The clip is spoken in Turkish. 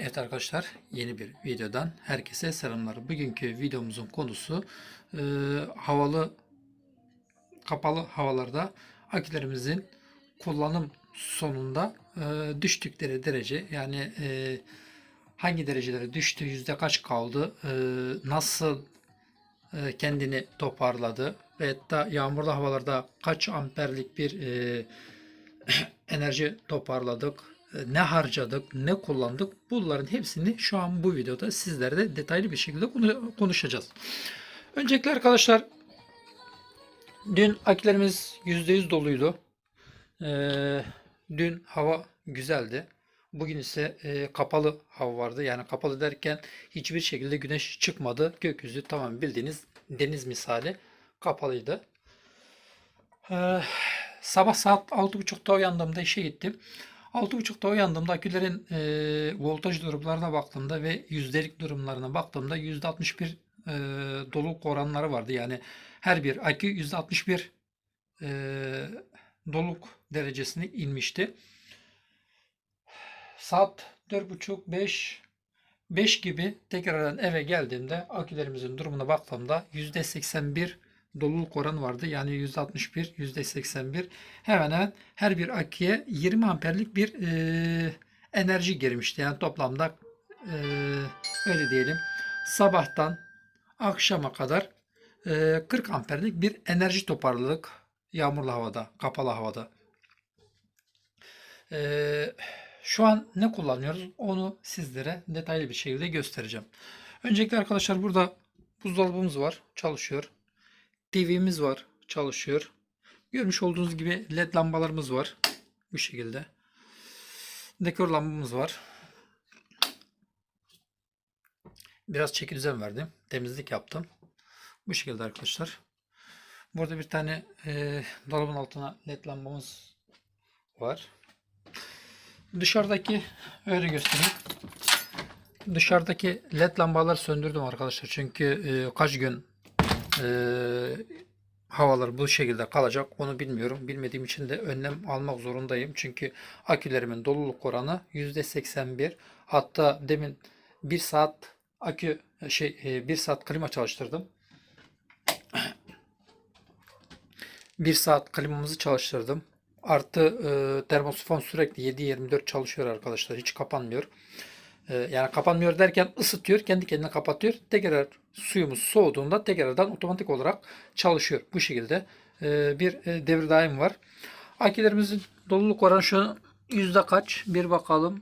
Evet arkadaşlar yeni bir videodan herkese selamlar. Bugünkü videomuzun konusu e, havalı kapalı havalarda akülerimizin kullanım sonunda e, düştükleri derece yani e, hangi derecelere düştü, yüzde kaç kaldı, e, nasıl e, kendini toparladı ve da yağmurlu havalarda kaç amperlik bir e, enerji toparladık, ne harcadık, ne kullandık bunların hepsini şu an bu videoda sizlerle detaylı bir şekilde konu- konuşacağız. Öncelikle arkadaşlar dün akülerimiz %100 doluydu. Ee, dün hava güzeldi. Bugün ise e, kapalı hava vardı. Yani kapalı derken hiçbir şekilde güneş çıkmadı. Gökyüzü tamam bildiğiniz deniz misali kapalıydı. Ee, sabah saat 6.30'da uyandığımda işe gittim. 6.30'da uyandığımda akülerin e, voltaj durumlarına baktığımda ve yüzdelik durumlarına baktığımda %61 e, doluluk oranları vardı. Yani her bir akü %61 e, doluluk derecesine inmişti. Saat 4.30-5 5 gibi tekrardan eve geldiğimde akülerimizin durumuna baktığımda %81 doluluk oranı vardı. Yani %61, %81 hemen hemen her bir aküye 20 amperlik bir e, enerji girmişti. Yani toplamda e, öyle diyelim sabahtan akşama kadar e, 40 amperlik bir enerji toparladık yağmurlu havada, kapalı havada. E, şu an ne kullanıyoruz onu sizlere detaylı bir şekilde göstereceğim. Öncelikle arkadaşlar burada buzdolabımız var, çalışıyor. TV'miz var, çalışıyor. Görmüş olduğunuz gibi led lambalarımız var. Bu şekilde. Dekor lambamız var. Biraz çeki düzen verdim. Temizlik yaptım. Bu şekilde arkadaşlar. Burada bir tane e, dolabın altına led lambamız var. Dışarıdaki öyle göstereyim. Dışarıdaki led lambaları söndürdüm arkadaşlar. Çünkü e, kaç gün e, havalar bu şekilde kalacak onu bilmiyorum. Bilmediğim için de önlem almak zorundayım. Çünkü akülerimin doluluk oranı %81. Hatta demin 1 saat akü şey 1 saat klima çalıştırdım. 1 saat klimamızı çalıştırdım. Artı e, termosifon sürekli 7-24 çalışıyor arkadaşlar. Hiç kapanmıyor. E, yani kapanmıyor derken ısıtıyor. Kendi kendine kapatıyor. Tekrar suyumuz soğuduğunda tekrardan otomatik olarak çalışıyor. Bu şekilde e, bir e, devir daim var. Akülerimizin doluluk oranı şu yüzde kaç? Bir bakalım.